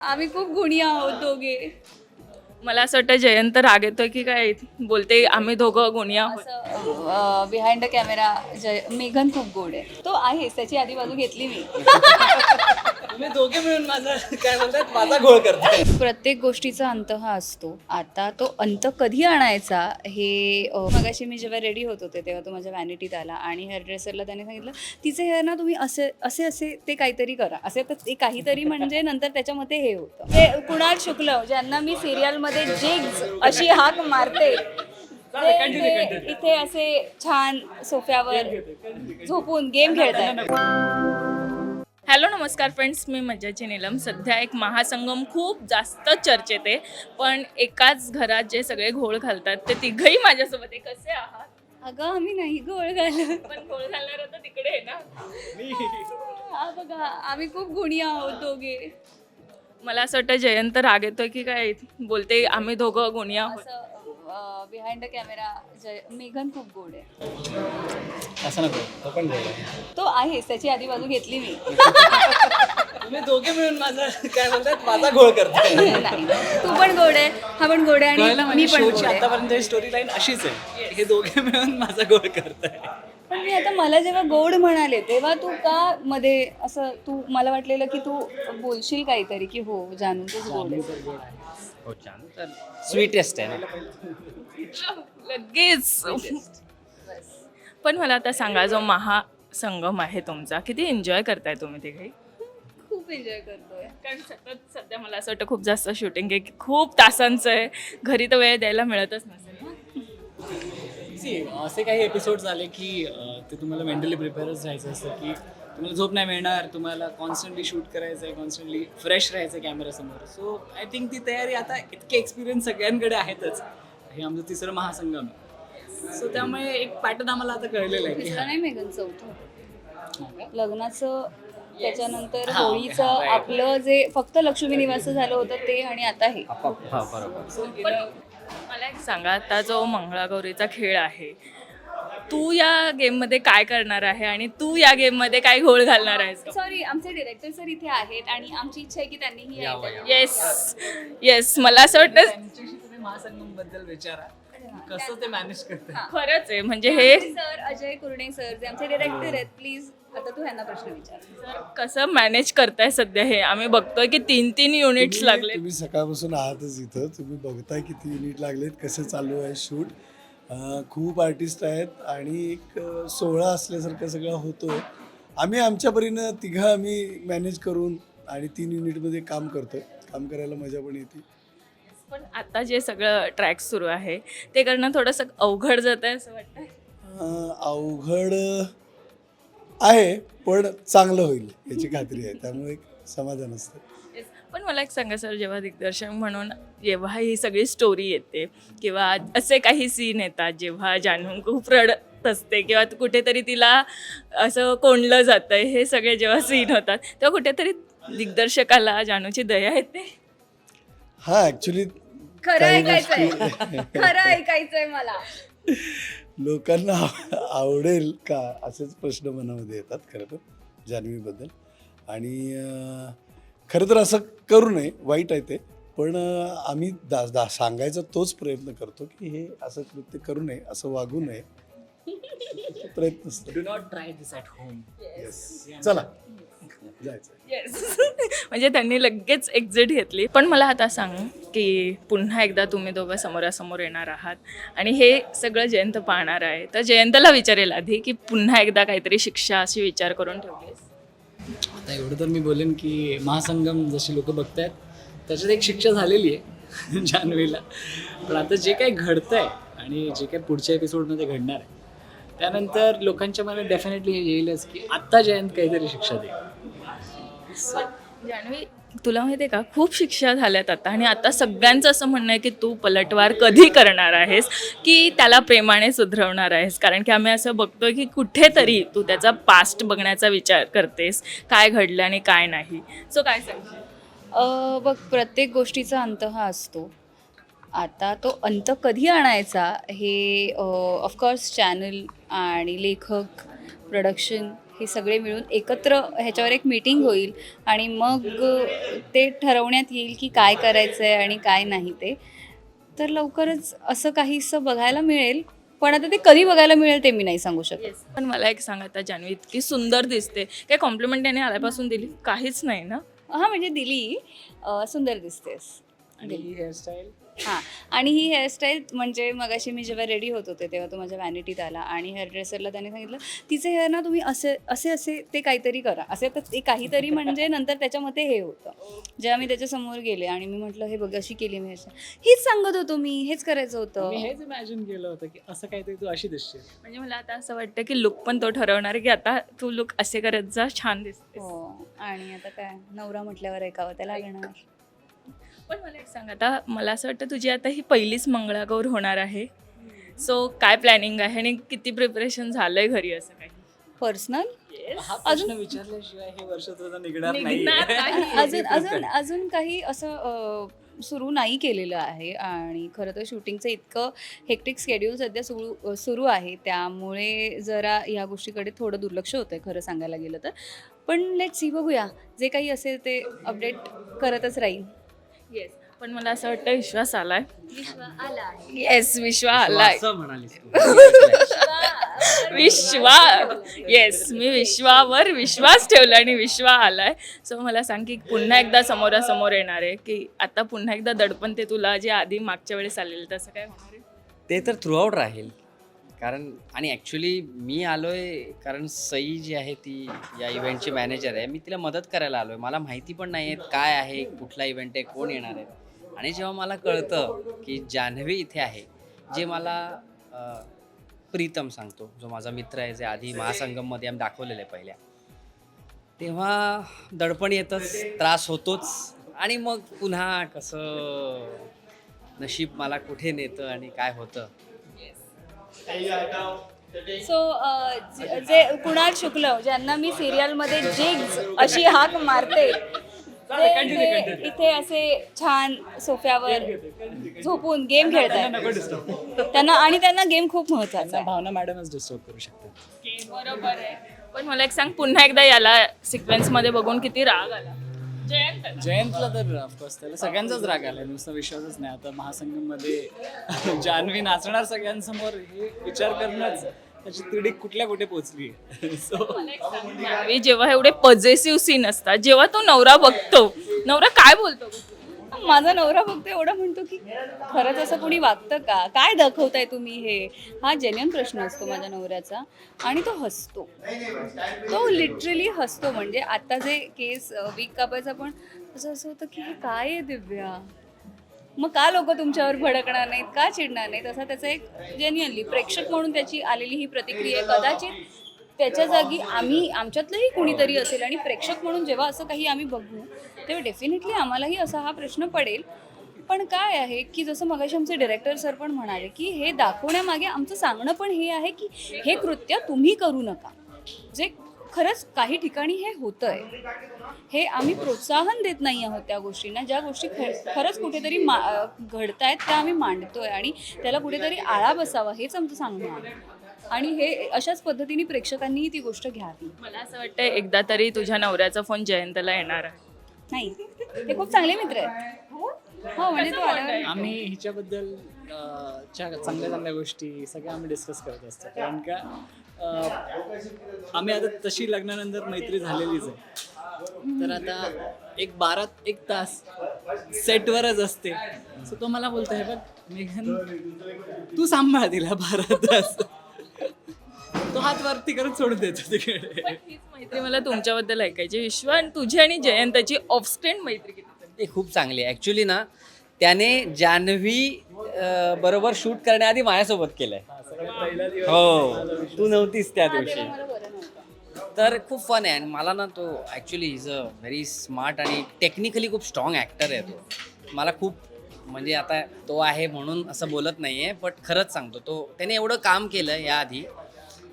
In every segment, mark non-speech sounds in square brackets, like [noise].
आम्ही खूप गुणी आहोत दोघे. मला असं वाटतं जयंत राग येतोय की काय बोलते आम्ही दोघं गुणी आहोत. बिहाइंड द कॅमेरा जय मेघन खूप गोड आहे. तो आहेच त्याची आधी बाजू घेतली मी. [laughs] तुम्ही दोघे मिळून माझा काय म्हणतात माझा घोळ करताय. प्रत्येक गोष्टीचा अंत हा असतो. आता तो अंत कधी आणायचा हे अ, मगाशी मी जेव्हा रेडी होत होते तेव्हा तो माझ्या व्हॅनिटीत आला आणि हेअर ड्रेसरला त्याने सांगितलं तिचे हेअर ना तुम्ही असे असे असे ते काहीतरी करा. असे तर ते काहीतरी म्हणजे नंतर त्याच्यामध्ये हे होतं. ते कुणाल शुक्ल ज्यांना मी सिरियलमध्ये जिग्स अशी हाक मारते ते- ते इथे असे छान सोफ्यावर झोपून गेम खेळतात हॅलो नमस्कार फ्रेंड्स. मी मज्जाची नीलम. सध्या एक महासंगम खूप जास्त चर्चेत आहे. पण एकाच घरात जे सगळे घोळ घालतात ते तिघही माझ्यासोबत आहे. कसे आहात? अगं आम्ही नाही गोळ घालत. पण घोळ घालणार तर तिकडे आहे ना? हा बघा आम्ही खूप गुणी आहोत दोघे. मला असं वाटतं जयंत राग येतोय की काय? बोलते आम्ही दोघं गुणी आहोत. असं बिहाइंड द कॅमेरा जय मेघन खूप गोड आहे. असं नको तो पण बोला तो आहेच त्याची आधी बाजू घेतली मी. तुम्ही दोघे मिळून माझा काय म्हणतात माझा घोळ करताय. [laughs] नाही तू पण गोड आहे हा पण गोड आहे कळलं आणि मी म्हणजे पण गोड शोची आहे. आतापर्यंत स्टोरी लाईन अशीच आहे. हे दोघे मिळून माझा घोळ करताय. पण मी आता मला जेव्हा गोड म्हणाले तेव्हा तू का मध्ये असं तू मला वाटलेलं की तू बोलशील काहीतरी की हो जाणून तूच गोड आहे. हो छान तर स्वीटेस्ट आहे ना. लगेच. पण मला आता सांगा जो महासंगम आहे तुमचा किती एन्जॉय करताय तुम्ही तिघे? खूप एन्जॉय करतोय. कारण सतत सध्या मला असं वाटतं खूप जास्त शूटिंग आहे की खूप तासांचं आहे. घरी तर वेळ द्यायला मिळतच नसेल ना. See, असे काही एपिसोड्स आले की ते तुम्हाला मेंटली प्रिपेअरच राहायचं असतं की तुम्हाला झोप नाही मिळणार तुम्हाला कॉन्स्टंटली शूट करायचं आहे कॉन्स्टंटली फ्रेश राहायचं आहे कॅमेरासमोर सो आय थिंक ती तयारी आता इतके एक्सपिरियन्स सगळ्यांकडे आहेतच. हे आमचं तिसरं महासंगम आहे. सो त्यामुळे एक पॅटर्न आम्हाला आता कळलेलं आहे की तिसरं नाही मेघन चौथं हा? लग्नाचं त्याच्यानंतर हा. होळीचं. आपलं जे फक्त लक्ष्मी निवास झालं होतं ते आणि आता हे. हा, मला एक सांगा आता जो मंगळागौरीचा खेळ आहे तू या गेममध्ये काय करणार आहे आणि तू या गेममध्ये काय घोळ घालणार आहेस सॉरी आमचे डिरेक्टर सर इथे आहेत आणि आमची इच्छा आहे की त्यांनीही यावं, यायचं. यावं. येस येस मला असं वाटतं त्यांच्याशी तुम्ही महासंगमबद्दल विचारा कसं ते मॅनेज करतात खरंच आहे म्हणजे हे सर अजय कुर्णे सर जे आमचे डिरेक्टर आहेत प्लीज आता तू ह्यांना प्रश्न विचार. कसं मॅनेज करताय सध्या हे? आम्ही बघतोय की तीन तीन युनिट्स तुम्ही- लागले तुम्ही सकाळपासून आहातच इथं. तुम्ही बघताय किती युनिट लागलेत कसं चालू आहे शूट खूप आर्टिस्ट आहेत आणि एक अं, सोहळा असल्यासारखं सगळं होतोय. आम्ही आमच्या परीनं तिघं आम्ही मॅनेज करून आणि तीन युनिटमध्ये काम करतोय. काम करायला मजा पण येते. पण आता जे सगळं ट्रॅक सुरू आहे ते करणं थोडंसं अवघड जात आहे असं वाटतं अं, अवघड आहे पण चांगलं होईल याची खात्री आहे. त्यामुळे एक समाधान असतं. पण मला एक सांगा सर जेव्हा दिग्दर्शक म्हणून जेव्हा ही सगळी स्टोरी येते किंवा असे काही सीन येतात जेव्हा जान्हू खूप रडत असते किंवा कुठेतरी तिला असं कोंडलं जातं हे सगळे जेव्हा सीन होतात तेव्हा कुठेतरी दिग्दर्शकाला जानूची दया येते? हा ॲक्च्युली खरं काही ऐकायचंय. गोष्टी- खरं ऐकायचंय मला. लोकांना आव- आवडेल का असेच प्रश्न मनामध्ये येतात खरं तर जान्हवीबद्दल. आणि खरं तर असं करू नये वाईट आहे ते. पण आम्ही दा दा सांगायचा तोच प्रयत्न करतो की हे असं कृत्य करू नये असं वागू नये. [laughs] प्रयत्न चला. येस [laughs] म्हणजे त्यांनी लगेच एक्झिट घेतली. पण मला आता सांग की पुन्हा एकदा तुम्ही दोघं समोरासमोर येणार आहात आणि हे सगळं जयंत पाहणार आहे. तर जयंतला विचारेल आधी की पुन्हा एकदा काहीतरी शिक्षा अशी विचार करून ठेवलीस. आता एवढं तर मी बोलेन की महासंगम जशी लोक बघतायत त्याच्यात एक शिक्षा झालेली आहे [laughs] जान्हवीला. पण आता जे काही घडतंय आणि जे काही पुढच्या एपिसोडमध्ये घडणार आहे त्यानंतर लोकांच्या मनात डेफिनेटली हे येईलच की आत्ता जयंत काहीतरी शिक्षा दे जान्हवी तुला माहिती आहे का खूप शिक्षा झाल्यात आता. आणि आता सगळ्यांचं असं म्हणणं आहे की तू पलटवार कधी करणार आहेस की त्याला प्रेमाने सुधरवणार आहेस. कारण की आम्ही असं बघतोय की कुठेतरी तू त्याचा पास्ट बघण्याचा विचार करतेस काय घडलं आणि काय नाही. सो काय सांग बघ प्रत्येक गोष्टीचा अंत हा असतो. आता तो अंत कधी आणायचा हे ऑफकोर्स चॅनल आणि लेखक प्रोडक्शन हे सगळे मिळून एकत्र ह्याच्यावर एक मीटिंग होईल आणि मग ते ठरवण्यात येईल की काय करायचं आहे आणि काय नाही ते. तर लवकरच असं काहीसं बघायला मिळेल पण आता ते कधी बघायला मिळेल ते मी नाही सांगू शकत. पण मला एक सांग आता जान्हवी इतकी सुंदर दिसते. काय कॉम्प्लिमेंट त्याने आल्यापासून दिली? काहीच नाही ना? हां म्हणजे दिली. सुंदर दिसतेस. आणि हेअरस्टाईल हां. आणि ही हेअरस्टाईल म्हणजे मगाशी मी जेव्हा रेडी होत होते तेव्हा तो माझ्या व्हॅनिटीत आला. आणि हेअर ड्रेसरला त्याने सांगितलं तिचे हेअर ना तुम्ही असे असे असे ते काहीतरी करा. असे तर ते काहीतरी म्हणजे नंतर त्याच्यामध्ये हे होतं. जेव्हा मी त्याच्यासमोर गेले आणि मी म्हटलं हे बघ अशी केली मी हेअरस्टाईल हीच सांगत होतो मी हेच करायचं मी होतं हेच इमॅजिन केलं होतं की असं काहीतरी तू अशी दिसशील. म्हणजे मला आता असं वाटतं की लुक पण तो ठरवणार आहे की आता तू लुक असे करत जा छान दिसते हो. आणि आता काय? नवरा म्हटल्यावर ऐकावं त्याला लागणार. पण मला एक सांग आता मला असं वाटतं तुझी आता ही पहिलीच मंगळागौर होणार आहे. सो काय प्लॅनिंग आहे आणि किती प्रिपरेशन झालंय घरी असं काही? पर्सनल हा प्रश्न विचारल्याशिवाय हे वर्ष तुझं निघणार नाही निघणार [laughs] नाही. अजून [laughs] अजून अजून काही असं सुरू नाही केलेलं आहे. आणि खरं तर शूटिंगचं इतकं हेक्टिक स्केड्यूल सध्या सुरू सुरू आहे. त्यामुळे जरा ह्या गोष्टीकडे थोडं दुर्लक्ष होतं आहे खरं सांगायला गेलं तर. पण लेट सी बघूया. जे काही असेल ते अपडेट करतच राहील येस पण मला असं वाटतं विश्वास आलाय. येस विश्वा आलाय. असं म्हणालीस तू. विश्वा. येस मी विश्वावर विश्वास ठेवला आणि विश्वा आलाय. सो मला सांग की पुन्हा एकदा समोरासमोर येणार आहे की आता पुन्हा एकदा दडपण ते तुला जे आधी मागच्या वेळेस आलेलं तसं काय होणार आहे? ते तर थ्रूआउट राहील. कारण आणि ॲक्च्युली मी आलो आहे कारण सई जी आहे ती या इव्हेंटची मॅनेजर आहे. मी तिला मदत करायला आलो आहे मला माहिती पण नाही आहे काय आहे कुठला इव्हेंट आहे कोण येणार आहे. आणि जेव्हा मला कळतं की जान्हवी इथे आहे जे मला प्रीतम सांगतो जो माझा मित्र आहे जे आधी महासंगममध्ये आम्ही दाखवलेलं आहे पहिल्या. तेव्हा दडपण येतच त्रास होतोच. आणि मग पुन्हा कसं नशीब मला कुठे नेतं आणि काय होतं. सो जे कुणाल शुक्ल ज्यांना मी सिरियलमध्ये जिग्ज अशी हाक मारते ते इथे- असे छान सोफ्यावर झोपून गेम खेळतात त्यांना आणि त्यांना गेम खूप महत्त्वाचा आहे. भावना मॅडमच डिस्टर्ब करू शकतात. बरोबर आहे. पण मला एक सांग पुन्हा एकदा याला सिक्वेन्समध्ये बघून किती राग आला. जयंत जयंतला तर ऑफकोर्स त्याला सगळ्यांचाच राग आलाय. नुसता विश्वासच नाही. आता महासंगममध्ये [laughs] जान्हवी नाचणार सगळ्यांसमोर हे विचार करूनच त्याची तिडी कुठल्या कुठे पोहोचली. [laughs] सो जेव्हा एवढे पॉझिटिव्ह सीन असतात जेव्हा तो नवरा बघतो नवरा काय बोलतो? माझा नवरा फक्त एवढा म्हणतो की खरंच असं कोणी वागतं का? काय दाखवताय तुम्ही हे? हा जेन्युन प्रश्न असतो माझ्या नवऱ्याचा आणि तो हसतो. तो लिटरली हसतो. म्हणजे आता जे केस वीक कापायचा पण असं असं होतं की हे काय आहे दिव्या? मग का लोक तुमच्यावर भडकणार नाहीत? का चिडणार नाहीत? असा त्याचा एक जेन्युअनली प्रेक्षक म्हणून त्याची आलेली ही प्रतिक्रिया आहे. कदाचित त्याच्या जागी आम्ही आमच्यातलंही कुणीतरी असेल आणि प्रेक्षक म्हणून जेव्हा असं काही आम्ही बघू तेव्हा डेफिनेटली आम्हालाही असा हा प्रश्न पडेल. पण काय आहे की जसं मगाशी आमचे डिरेक्टर सर पण म्हणाले की हे दाखवण्यामागे आमचं सांगणं पण हे आहे की हे कृत्य तुम्ही करू नका. जे खरंच काही ठिकाणी हे होतंय. हे आम्ही प्रोत्साहन देत नाही आहोत त्या गोष्टींना. ज्या गोष्टी खर खरंच कुठेतरी मा घडतायत त्या आम्ही मांडतोय आणि त्याला कुठेतरी आळा बसावा हेच आमचं सांगणं आहे. आणि हे अशाच पद्धतीने प्रेक्षकांनीही ती गोष्ट घ्यावी. मला असं वाटतं एकदा तरी तुझ्या नवऱ्याचा फोन जयंतला येणार आहे. नाही ते खूप चांगले मित्र आहेत. हो? म्हणजे तो आल्यावर आम्ही हिच्याबद्दल अं, च्या चांगल्या चांगल्या गोष्टी सगळ्या आम्ही डिस्कस करत असतो. कारण का अं, आम्ही आता तशी लग्नानंतर मैत्री झालेलीच आहे. तर आता एक बारा एक तास सेटवरच असते. सो तो मला बोलतो हे बघ मेघन तू सांभाळ तिला बारा तास. तो हात वरती करत सोडून देतो तिकडे. पण हीच मैत्री मला तुमच्याबद्दल ऐकायची विश्व आणि तुझी आणि जयंताची ऑफस्क्रीन मैत्री किती चांगली. ते खूप चांगली आहे. ॲक्च्युली ना त्याने जान्हवी अं, बरोबर शूट करण्याआधी माझ्यासोबत केलंय. हो. तू नव्हतीस त्या दिवशी. तर खूप फन आहे. आणि मला ना तो actually is a very smart आणि टेक्निकली खूप स्ट्रॉंग ॲक्टर आहे तो. मला खूप म्हणजे आता तो आहे म्हणून असं बोलत नाही आहे बट खरंच सांगतो. तो त्याने एवढं काम केलं याआधी.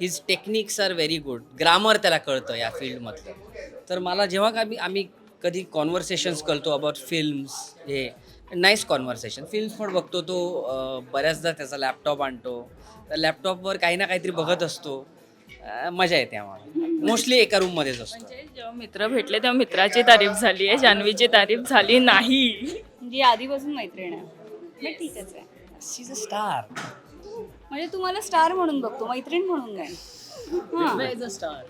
His techniques are very good grammar त्याला कळतं या फील्डमधलं तर मला जेव्हा का आम्ही आम्ही कधी कॉन्व्हर्सेशन्स करतो अबाउट फिल्म्स हे नाईस कॉन्व्हर्सेशन फिल्म्स पण बघतो तो बऱ्याचदा त्याचा लॅपटॉप आणतो. त्या लॅपटॉपवर काही ना काहीतरी बघत असतो. मजा येते आम्हाला. मोस्टली एका रूममध्येच असतो. म्हणजे जेव्हा मित्र भेटले तेव्हा मित्राची तारीफ झाली आहे जान्हवीची तारीफ झाली नाही. म्हणजे आधीपासून मैत्रीण आहे. ठीकच आहे. शी इज अ स्टार म्हणजे तुम्हाला स्टार म्हणून बघतो मैत्रीण म्हणून नाही हां. स्टार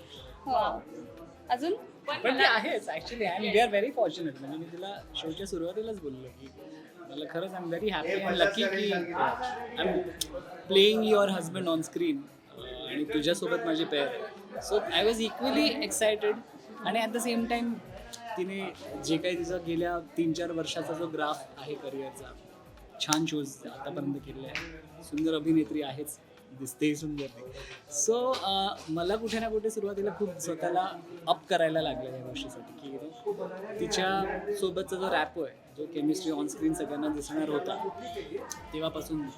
अजून? पण ते आहेच actually I we are very fortunate म्हणजे मी तिला शोच्या सुरुवातीलाच बोललो की मला खरंच I am very happy and lucky की I am playing your husband on screen आणि तुझ्यासोबत माझी pair so I was equally excited आणि ॲट द सेम टाइम तिने जे काही तिचा गेल्या तीन चार वर्षाचा जो ग्राफ आहे करिअरचा छान शोज आतापर्यंत केले आहे सुंदर अभिनेत्री आहेच. दिसतेही सुंदर. सो मला कुठे ना कुठे सुरुवातीला खूप स्वतःला अप करायला लागलं या गोष्टीसाठी की तिच्या सोबतचा जो रॅपो आहे जो केमिस्ट्री ऑन स्क्रीन सगळ्यांना दिसणार होता तेव्हापासून.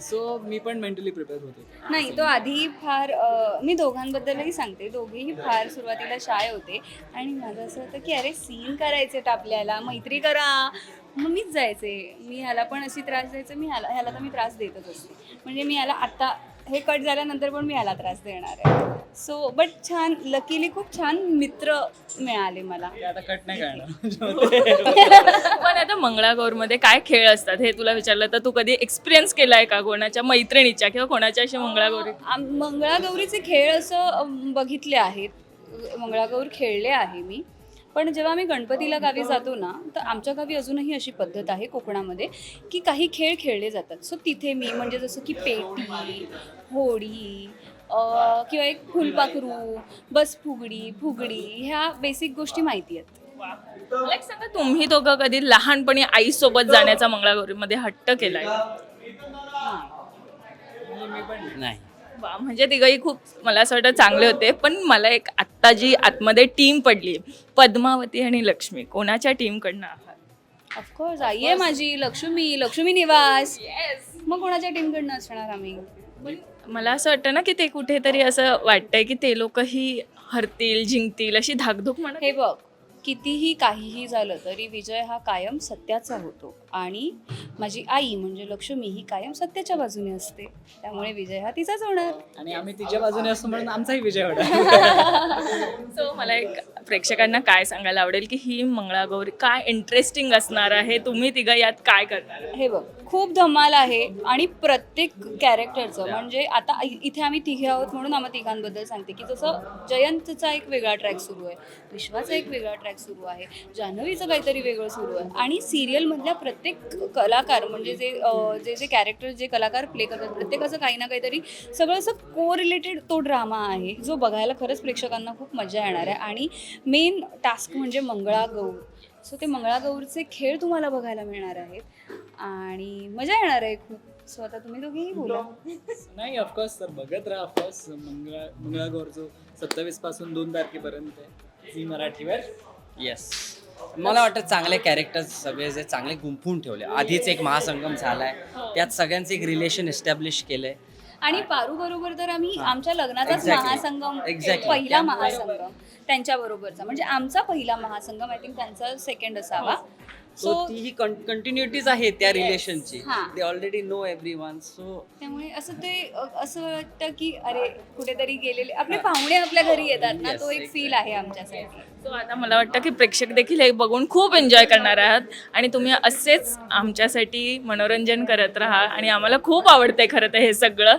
सो मी पण मेंटली प्रिपेअर होते. नाही तो आधी फार अ, मी दोघांबद्दलही सांगते. दोघेही फार सुरुवातीला शाय होते. आणि माझं असं होतं की अरे सीन करायचे आपल्याला. मैत्री करा. मग मीच जायचे. मी ह्याला पण अशी त्रास द्यायचे मी ह्याला ह्याला तर मी त्रास देतच असते. म्हणजे मी ह्याला आत्ता हे कट झाल्यानंतर पण मी ह्याला त्रास देणार आहे. सो बट छान लकीली खूप छान मित्र मिळाले मला. आता कट नाही करणार. [laughs] [laughs] पण आता मंगळागौरमध्ये काय खेळ असतात हे तुला विचारलं तर तू कधी एक्सपिरियन्स केलाय का कोणाच्या मैत्रिणीच्या किंवा कोणाच्या अशी मंगळागौरी? मंगळागौरीचे खेळ असं बघितले आहेत. मंगळागौर खेळले आहे मी. पण जेव्हा आम्ही गणपतीला गावी जातो ना तर आमच्या गावी अजूनही अशी पद्धत आहे कोकणामध्ये की काही खेळ खेळले जातात. सो तिथे मी म्हणजे जसं की पेटी होडी अ, किंवा एक फुलपाखरू बस फुगडी फुगडी ह्या बेसिक गोष्टी माहिती आहेत. मला एक सांगा तुम्ही दोघं कधी लहानपणी आईसोबत जाण्याचा मंगळागौरीमध्ये हट्ट केलाय? नाही. वा म्हणजे तिघही खूप मला असं वाटतं चांगले होते. पण मला एक आत्ता जी आतमध्ये टीम पडली पद्मावती आणि लक्ष्मी कोणाच्या टीमकडनं आहात? ऑफकोर्स आई आहे माझी लक्ष्मी लक्ष्मी निवास. मग कोणाच्या टीमकडनं असणार आम्ही? पण मला असं वाटतं ना की ते कुठेतरी असं वाटतंय की ते लोकही हरतील जिंकतील अशी धाकधूक म्हणत हे बघ कितीही काहीही झालं तरी विजय हा कायम सत्याचा होतो. आणि माझी आई म्हणजे लक्ष्मी ही कायम सत्याच्या बाजूने असते. त्यामुळे विजय हा तिचाच होणार. आणि आम्ही तिच्या बाजूने असतो म्हणून आमचाही विजय होणार. [laughs] सो मला एक प्रेक्षकांना काय सांगायला आवडेल की ही मंगळागौरी काय इंटरेस्टिंग असणार आहे? तुम्ही तिघं यात काय करणार? हे बघ खूप धमाल आहे आणि प्रत्येक कॅरेक्टरचं म्हणजे आता इथे आम्ही तिघे आहोत म्हणून आम्हा तिघांबद्दल सांगते की जसं जयंतचा एक वेगळा ट्रॅक सुरू आहे विश्वाचा एक वेगळा ट्रॅक सुरू आहे जान्हवीचं काहीतरी वेगळं सुरू आहे आणि सिरियलमधल्या प्रत्येक कलाकार म्हणजे जे जे जे कॅरेक्टर जे कलाकार प्ले करतात प्रत्येकाचं काही ना काहीतरी सगळं असं को रिलेटेड तो ड्रामा आहे जो बघायला खरंच प्रेक्षकांना खूप मजा येणार आहे. आणि मेन टास्क म्हणजे मंगळागौर सो ते मंगळागौरचे खेळ तुम्हाला बघायला मिळणार आहेत. आणि मजा येणार आहे खूप. सो आता तुम्ही दोघेही बोला. नाही ऑफकोर्स सर बघत राहा ऑफकोर्स मंगळा मंगळागौर जो सत्तावीसपासून दोन तारखेपर्यंत आहे. झी मराठीवर. येस मला वाटतं चांगले कॅरेक्टर्स सगळे जे चांगले गुंफून ठेवले. आधीच एक महासंगम झालाय. त्यात सगळ्यांचं एक रिलेशन एस्टॅब्लिश केलंय. आणि पारू बरोबर तर आम्ही आमच्या लग्नाचाच Exactly. महासंगम Exactly. पहिला महासंगम त्यांच्या बरोबरचा. म्हणजे आमचा पहिला महासंगम आय थिंक त्यांचा सेकंड असावा. सो ती ही कंटिन्युटीज आहे त्या रिलेशनची. They already know everyone so त्यामुळे असं ते असं वाटतं की अरे कुठेतरी गेलेले आपले पाहुणे आपल्या घरी येतात ना तो एक फील आहे आमच्यासाठी. सो आता मला वाटतं की प्रेक्षक देखील हे बघून खूप एन्जॉय करणार आहात. आणि तुम्ही असेच आमच्यासाठी मनोरंजन करत राहा. आणि आम्हाला खूप आवडतंय खरं तर हे सगळं.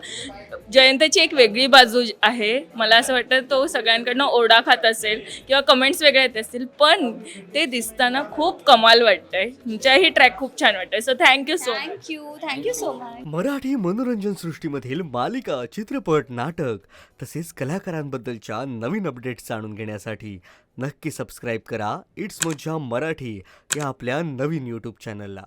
जयंतची एक वेगळी बाजू आहे. मला असं वाटतं तो सगळ्यांकडनं ओरडा खात असेल किंवा कमेंट्स वेगळे येत असतील पण ते दिसताना खूप कमाल वाटतंय. तुमच्याही ट्रॅक खूप छान वाटतंय. So thank you so thank you thank you so much Marathi मनोरंजन सृष्टीमधील मालिका चित्रपट नाटक तसेच कलाकारांबद्दलच्या नवीन अपडेट्स जाणून घेण्यासाठी नक्की सबस्क्राईब करा. इट्स मज्जा मराठी या आपल्या नवीन यूट्यूब चॅनलला